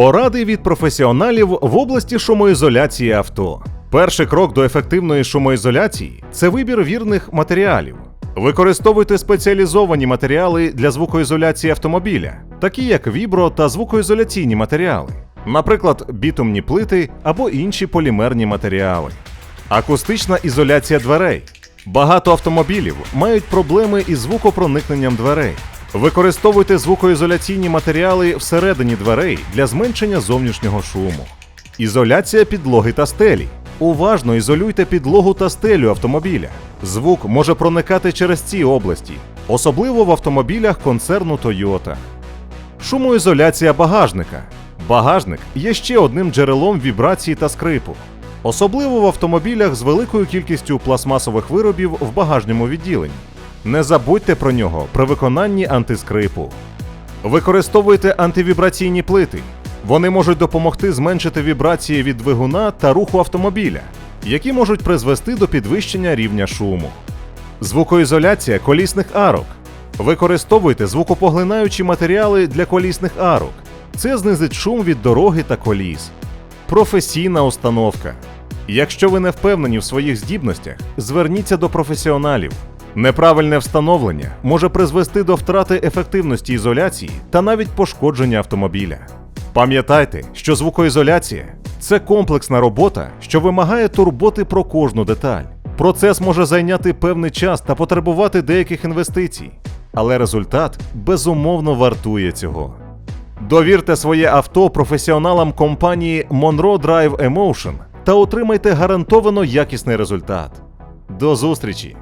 Поради від професіоналів в області шумоізоляції авто. Перший крок до ефективної шумоізоляції це вибір вірних матеріалів. Використовуйте спеціалізовані матеріали для звукоізоляції автомобіля, такі як вібро та звукоізоляційні матеріали, наприклад, бітумні плити або інші полімерні матеріали. Акустична ізоляція дверей. Багато автомобілів мають проблеми із звукопроникненням дверей. Використовуйте звукоізоляційні матеріали всередині дверей для зменшення зовнішнього шуму. Ізоляція підлоги та стелі. Уважно ізолюйте підлогу та стелю автомобіля. Звук може проникати через ці області, особливо в автомобілях концерну Toyota. Шумоізоляція багажника. Багажник є ще одним джерелом вібрації та скрипу, особливо в автомобілях з великою кількістю пластмасових виробів в багажньому відділенні. Не забудьте про нього при виконанні антискрипу. Використовуйте антивібраційні плити. Вони можуть допомогти зменшити вібрації від двигуна та руху автомобіля, які можуть призвести до підвищення рівня шуму. Звукоізоляція колісних арок. Використовуйте звукопоглинаючі матеріали для колісних арок. Це знизить шум від дороги та коліс. Професійна установка. Якщо ви не впевнені в своїх здібностях, зверніться до професіоналів. Неправильне встановлення може призвести до втрати ефективності ізоляції та навіть пошкодження автомобіля. Пам'ятайте, що звукоізоляція це комплексна робота, що вимагає турботи про кожну деталь. Процес може зайняти певний час та потребувати деяких інвестицій, але результат безумовно вартує цього. Довірте своє авто професіоналам компанії Monroe Drive Emotion та отримайте гарантовано якісний результат. До зустрічі!